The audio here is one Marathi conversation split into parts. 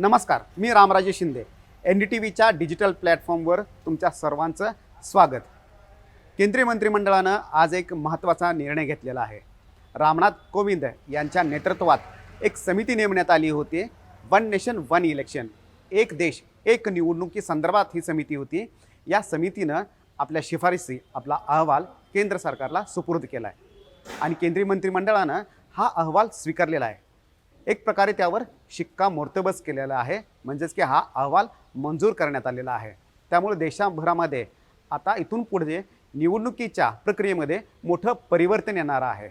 नमस्कार मी Ramraje Shinde. N D T व्हीच्या डिजिटल प्लॅटफॉर्मवर तुमच्या सर्वांचं स्वागत. केंद्रीय मंत्रिमंडळानं आज एक महत्त्वाचा निर्णय घेतलेला आहे. रामनाथ कोविंद यांच्या नेतृत्वात एक समिती नेमण्यात आली होती. One nation one election. एक देश एक निवडणुकी संदर्भात ही समिती होती. या समितीनं आपल्या शिफारसी आपला अहवाल केंद्र सरकारला सुपूर्द केला आहे आणि केंद्रीय मंत्रिमंडळानं हा अहवाल स्वीकारलेला आहे. एक प्रकारे त्यावर शिक्का मोर्तबस केलेला आहे. म्हणजेच की हा अहवाल मंजूर करण्यात आलेला आहे. त्यामुळे देशाभरामध्ये आता इथून पुढे निवडणुकीच्या प्रक्रियेमध्ये मोठं परिवर्तन येणार आहे.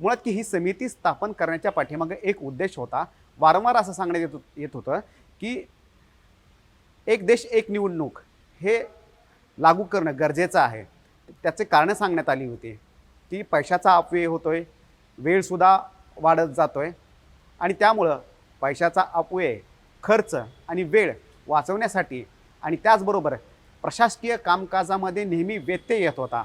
मुळात की ही समिती स्थापन करण्याच्या पाठीमागे एक उद्देश होता. वारंवार असं सांगण्यात येत येत होतं की एक देश एक निवडणूक हे लागू करणं गरजेचं आहे. त्याचे कारणं सांगण्यात आली होती. की पैशाचा अपव्यय होतो आहे वेळसुद्धा वाढत जातो आहे आणि त्यामुळं पैशाचा अपव्यय खर्च आणि वेळ वाचवण्यासाठी आणि त्याचबरोबर प्रशासकीय कामकाजामध्ये नेहमी व्यत्यय येत होता.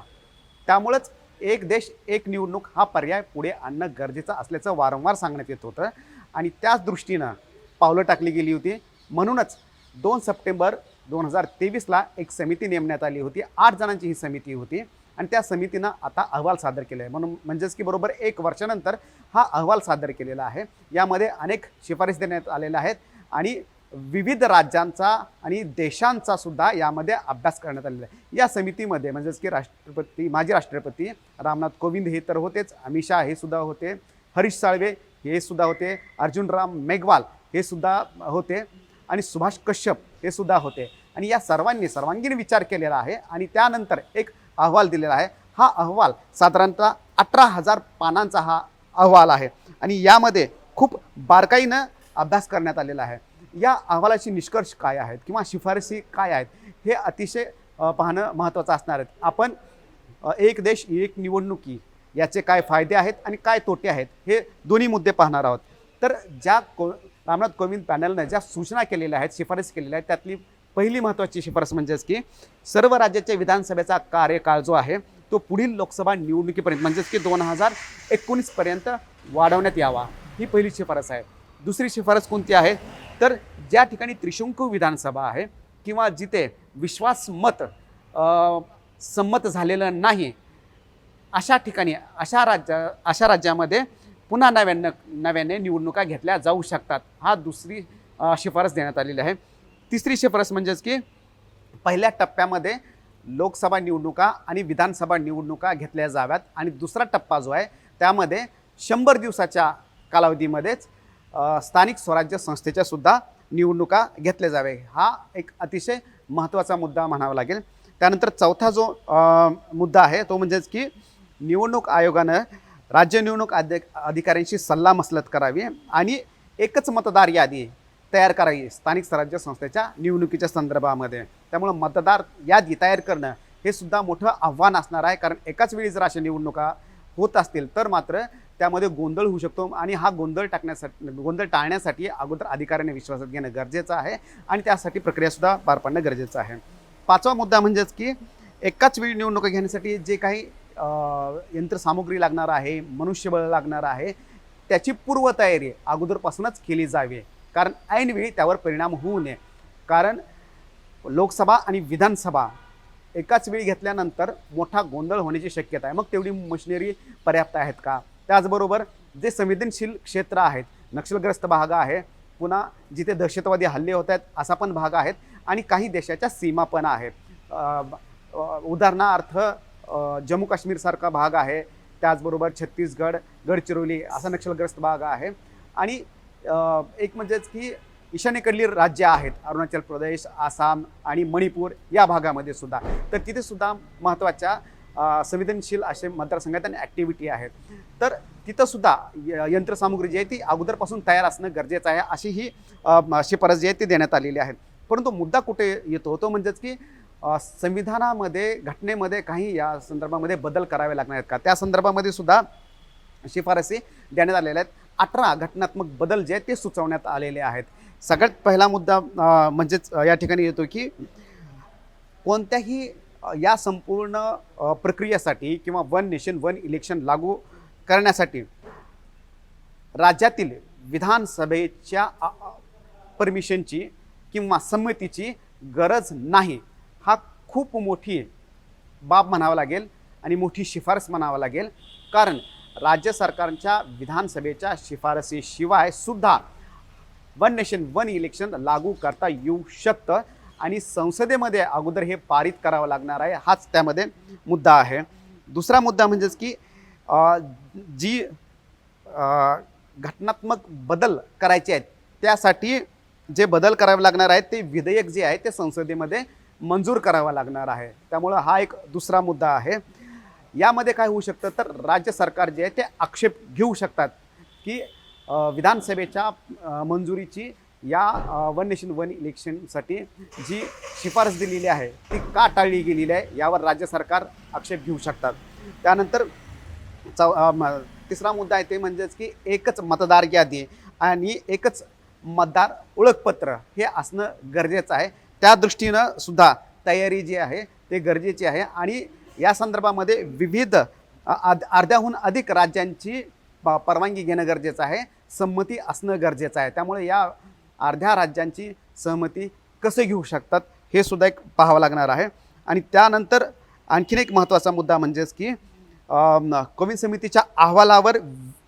त्यामुळंच एक देश एक निवडणूक हा पर्याय पुढे आणणं गरजेचं असल्याचं वारंवार सांगण्यात येत होतं. आणि त्याच दृष्टीनं पावलं टाकली गेली होती. म्हणूनच दोन सप्टेंबर दोन हजार तेवीसला एक समिती नेमण्यात आली होती. आठ जणांची ही समिती होती. आणि त्या समितीनं आता अहवाल सादर केला आहे. म्हणून म्हणजेच की बरोबर एक वर्षानंतर हा अहवाल सादर केलेला आहे. यामध्ये अनेक शिफारस देण्यात आलेल्या आहेत आणि विविध राज्यांचा आणि देशांचा सुद्धा यामध्ये अभ्यास करण्यात आलेला आहे. या समितीमध्ये म्हणजेच की राष्ट्रपती माजी राष्ट्रपती रामनाथ कोविंद हे तर होतेच अमित शाह हे सुद्धा होते हरीश साळवे हे सुद्धा होते अर्जुनराम मेघवाल हे सुद्धा होते आणि सुभाष कश्यप हे सुद्धा होते. आणि या सर्वांनी सर्वांगीण विचार केलेला आहे आणि त्यानंतर एक अहवाल दिलेला आहे. हा अहवाल साधारणतः अठरा हजार पानांचा हा अहवाल आहे आणि यामध्ये खूप बारकाईनं अभ्यास करण्यात आलेला आहे. या अहवालाचे निष्कर्ष काय आहेत किंवा शिफारसी काय आहेत हे अतिशय पाहणं महत्त्वाचं असणार आहेत. आपण एक देश एक निवडणुकी याचे काय फायदे आहेत आणि काय तोटे आहेत हे दोन्ही मुद्दे पाहणार आहोत. तर ज्या को रामनाथ कोविंद पॅनलनं ज्या सूचना केलेल्या आहेत शिफारस केलेल्या आहेत त्यातली पहिली महत्त्वाची शिफारस म्हणजेच की सर्व राज्याच्या विधानसभेचा कार्यकाळ जो आहे तो पुढील लोकसभा निवडणुकीपर्यंत म्हणजेच की दोन हजार एकोणीसपर्यंत वाढवण्यात यावा. ही पहिली शिफारस आहे. दुसरी शिफारस कोणती आहे? तर ज्या ठिकाणी त्रिशंकू विधानसभा आहे किंवा जिथे विश्वासमत संमत झालेलं नाही अशा ठिकाणी अशा राज्या अशा राज्यामध्ये पुन्हा नव्यानं नव्याने निवडणुका घेतल्या जाऊ शकतात. हा दुसरी शिफारस देण्यात आलेली आहे. तिसरी शिफारस म्हणजेच की पहिल्या टप्प्यामध्ये लोकसभा निवडणुका आणि विधानसभा निवडणुका घेतल्या जाव्यात. आणि दुसरा टप्पा जो आहे त्यामध्ये शंभर दिवसाच्या कालावधीमध्येच स्थानिक स्वराज्य संस्थेच्या सुद्धा निवडणुका घेतल्या जावे. हा एक अतिशय महत्त्वाचा मुद्दा म्हणावा लागेल. त्यानंतर चौथा जो मुद्दा आहे तो म्हणजेच की निवडणूक आयोगानं राज्य निवडणूक अधि अधिकाऱ्यांशी सल्लामसलत करावी आणि एकच मतदार यादी तयार करावी स्थानिक स्वराज्य संस्थेच्या निवडणुकीच्या संदर्भामध्ये. त्यामुळं मतदार यादी तयार करणं हे सुद्धा मोठं आव्हान असणार आहे. कारण एकाच वेळी जर अशा निवडणुका होत असतील तर मात्र त्यामध्ये गोंधळ होऊ शकतो आणि हा गोंधळ टाकण्यासाठी गोंधळ टाळण्यासाठी अगोदर अधिकाऱ्याने विश्वासात घेणं गरजेचं आहे आणि त्यासाठी प्रक्रियासुद्धा पार पाडणं गरजेचं आहे. पाचवा मुद्दा म्हणजेच की एकाच वेळी निवडणुका घेण्यासाठी जे काही यंत्रसामुग्री लागणार आहे मनुष्यबळ लागणार आहे त्याची पूर्वतयारी अगोदरपासूनच केली जावी. कारण ऐनवेळी त्यावर परिणाम होऊ नये. कारण लोकसभा आणि विधानसभा एकाच वेळी घेतल्यानंतर मोठा गोंधळ होण्याची शक्यता आहे. मग तेवढी मशिनरी पर्याप्त आहेत का? त्याचबरोबर जे संवेदनशील क्षेत्र आहेत नक्षलग्रस्त भाग आहे पुन्हा जिथे दहशतवादी हल्ले होत आहेत असा पण भाग आहेत आणि काही देशाच्या सीमा पण आहेत. उदाहरणार्थ जम्मू काश्मीरसारखा भाग आहे त्याचबरोबर छत्तीसगड गडचिरोली असा नक्षलग्रस्त भाग आहे. आणि एक म्हणजेच की ईशान्येकडली राज्य आहेत अरुणाचल प्रदेश आसाम आणि मणिपूर या भागामध्ये सुद्धा. तर तिथे सुद्धा महत्त्वाच्या संवेदनशील असे मतदारसंघात आणि ॲक्टिव्हिटी आहेत. तर तिथं सुद्धा य- यंत्रसामुग्री जी आहे ती अगोदरपासून तयार असणं गरजेचं आहे अशी ही शिफारस जी आहे ती देण्यात आलेली आहे. परंतु मुद्दा कुठे येतो तो म्हणजेच की संविधानामध्ये घटनेमध्ये काही या संदर्भामध्ये बदल करावे लागणार आहेत का? त्या संदर्भामध्ये सुद्धा शिफारसी देण्यात आलेल्या आहेत. अठरा घटनात्मक बदल जे आहेत ते सुचवण्यात आलेले आहेत. सगळ्यात पहिला मुद्दा म्हणजेच या ठिकाणी येतो की कोणत्याही या संपूर्ण प्रक्रियेसाठी किंवा वन नेशन वन इलेक्शन लागू करण्यासाठी राज्यातील विधानसभेच्या परमिशनची किंवा संमतीची गरज नाही. हा खूप मोठी बाब म्हणावा लागेल आणि मोठी शिफारस म्हणावं लागेल. कारण राज्य सरकारच्या विधानसभेच्या शिफारसीशिवाय सुद्धा वन नेशन वन इलेक्शन लागू करता येऊ शकतं. आणि संसदेमध्ये अगोदर हे पारित करावं लागणार आहे हाच त्यामध्ये मुद्दा आहे. दुसरा मुद्दा म्हणजेच की जी घटनात्मक बदल करायचे आहेत त्यासाठी जे बदल करावे लागणार आहेत ते विधेयक जे आहे ते संसदेमध्ये मंजूर करावं लागणार आहे. त्यामुळं हा एक दुसरा मुद्दा आहे. यामध्ये काय होऊ शकतं? तर राज्य सरकार जे आहे ते आक्षेप घेऊ शकतात की विधानसभेच्या मंजुरीची या वन नेशन वन इलेक्शनसाठी जी शिफारस दिलेली आहे ती का टाळली गेलेली आहे यावर राज्य सरकार आक्षेप घेऊ शकतात. त्यानंतर चौ म- तिसरा मुद्दा आहे ते म्हणजेच की एकच मतदार यादी आणि एकच मतदार ओळखपत्र हे असणं गरजेचं आहे. त्या दृष्टीनं सुद्धा तयारी जी आहे ते गरजेची आहे आणि या संदर्भामध्ये विविध आद- अर्ध्याहून अधिक राज्यांची प- परवानगी घेणं गरजेचं आहे संमती असणं गरजेचं आहे. त्यामुळे या अर्ध्या राज्यांची सहमती कसे घेऊ शकतात हे सुद्धा एक पाहावं लागणार आहे. आणि त्यानंतर आणखीन एक महत्त्वाचा मुद्दा म्हणजेच की कोविन कोविड समितीच्या अहवालावर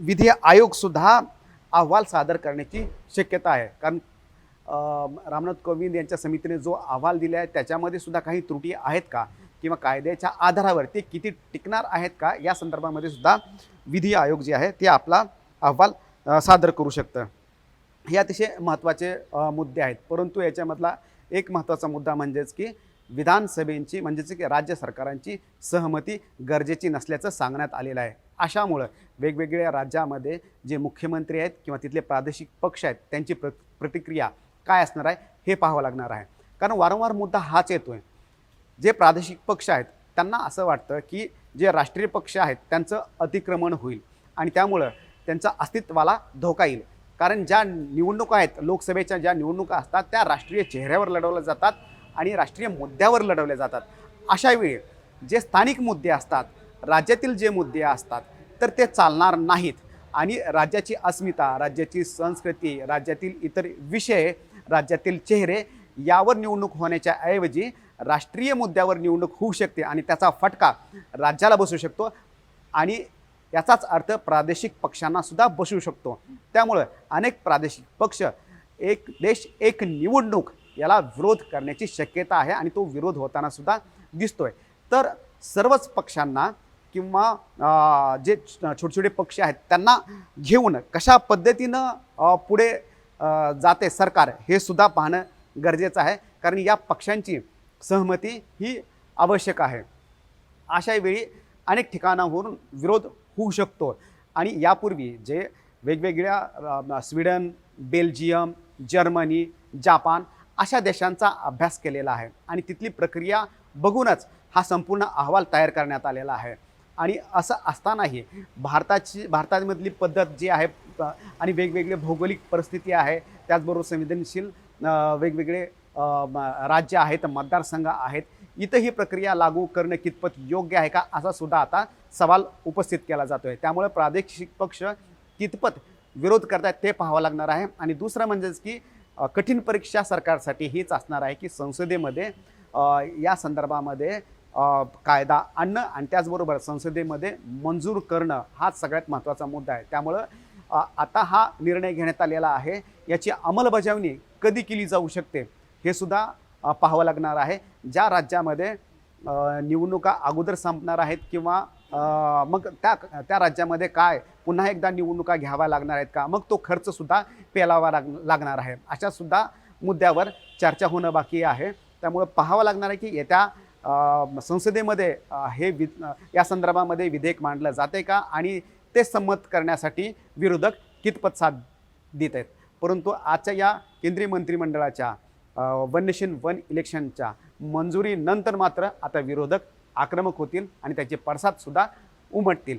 विधी आयोगसुद्धा अहवाल सादर करण्याची शक्यता आहे. कारण रामनाथ कोविंद यांच्या समितीने जो अहवाल दिला आहे त्याच्यामध्ये सुद्धा काही त्रुटी आहेत का? किंवा कायद्याच्या आधारावर ते किती टिकणार आहेत का या संदर्भामध्ये सुद्धा विधी आयोग जे आहे ते आपला अहवाल सादर करू शकतं. हे अतिशय महत्त्वाचे मुद्दे आहेत. परंतु याच्यामधला एक महत्त्वाचा मुद्दा म्हणजेच की विधानसभेची म्हणजेच की राज्य सरकारांची सहमती गरजेची नसल्याचं सांगण्यात आलेलं आहे. अशामुळं वेगवेगळ्या राज्यामध्ये जे मुख्यमंत्री आहेत किंवा तिथले प्रादेशिक पक्ष आहेत त्यांची प्र प्रतिक्रिया काय असणार आहे हे पाहावं लागणार आहे. कारण वारंवार मुद्दा हाच येतो आहे जे प्रादेशिक पक्ष आहेत त्यांना असं वाटतं की जे राष्ट्रीय पक्ष आहेत त्यांचं अतिक्रमण होईल आणि त्यामुळं त्यांचा अस्तित्वाला धोका येईल. कारण ज्या निवडणुका आहेत लोकसभेच्या ज्या निवडणुका असतात त्या राष्ट्रीय चेहऱ्यावर लढवल्या जातात आणि राष्ट्रीय मुद्द्यावर लढवल्या जातात. अशा वेळी जे स्थानिक मुद्दे असतात राज्यातील जे मुद्दे असतात तर ते चालणार नाहीत. आणि राज्याची अस्मिता राज्याची संस्कृती राज्यातील इतर विषय राज्यातील चेहरे यावर निवडणूक होण्याच्या ऐवजी राष्ट्रीय मुद्द्यावर निवडणूक होऊ शकते आणि त्याचा फटका राज्याला बसू शकतो आणि याचाच अर्थ प्रादेशिक पक्षांनासुद्धा बसू शकतो. त्यामुळं अनेक प्रादेशिक पक्ष एक देश एक निवडणूक याला विरोध करण्याची शक्यता आहे आणि तो विरोध होताना सुद्धा दिसतोय. तर सर्वच पक्षांना किंवा जे छोटे छोटे पक्ष आहेत त्यांना घेऊन कशा पद्धतीनं पुढे जाते सरकार हे सुद्धा पाहणं गरजेचं आहे. कारण या पक्षांची सहमती ही आवश्यक आहे. अशा वेळी अनेक ठिकाणावरून विरोध होऊ शकतो. आणि यापूर्वी जे वेगवेगळ्या स्वीडन बेल्जियम जर्मनी जापान अशा देशांचा अभ्यास केलेला आहे. आणि तिथली प्रक्रिया बघूनच हा संपूर्ण अहवाल तयार करण्यात आलेला आहे. आणि असं असतानाही भारताची भारतामधली पद्धत जी आहे आणि वेगवेगळे भौगोलिक परिस्थिती आहे त्याचबरोबर संवेदनशील वेगवेगळे म- राज्य आहेत मतदारसंघ आहेत. इथं ही प्रक्रिया लागू करणं कितपत योग्य आहे का असा सुद्धा आता सवाल उपस्थित केला जातो आहे त्यामुळे प्रादेशिक पक्ष कितपत विरोध करतायत ते पाहावं लागणार आहे. आणि दुसरं म्हणजेच की कठीण परीक्षा सरकारसाठी हीच असणार आहे की संसदेमध्ये या संदर्भामध्ये कायदा आणणं आणि त्याचबरोबर संसदेमध्ये मंजूर करणं हाच सगळ्यात महत्त्वाचा मुद्दा आहे. त्यामुळं आता हा निर्णय घेण्यात आलेला आहे. याची अंमलबजावणी कधी केली जाऊ शकते हे सुद्धा पाहावं लागणार आहे. ज्या राज्यामध्ये निवडणुका अगोदर संपणार आहेत किंवा मग त्या त्या राज्यामध्ये काय पुन्हा एकदा निवडणुका घ्याव्या लागणार आहेत का मग तो खर्चसुद्धा पेलावा लाग लागणार आहे. अशासुद्धा मुद्द्यावर चर्चा होणं बाकी आहे. त्यामुळं पाहावं लागणार आहे की येत्या संसदेमध्ये हे वि या संदर्भामध्ये विधेयक मांडलं जाते का आणि ते संमत करण्यासाठी विरोधक कितपत साथ देत आहेत. परंतु आजच्या या केंद्रीय मंत्रिमंडळाच्या वन नेशन वन इलेक्शनच्या मंजुरीनंतर मात्र आता विरोधक आक्रमक होतील आणि त्याचे पडसादसुद्धा उमटतील.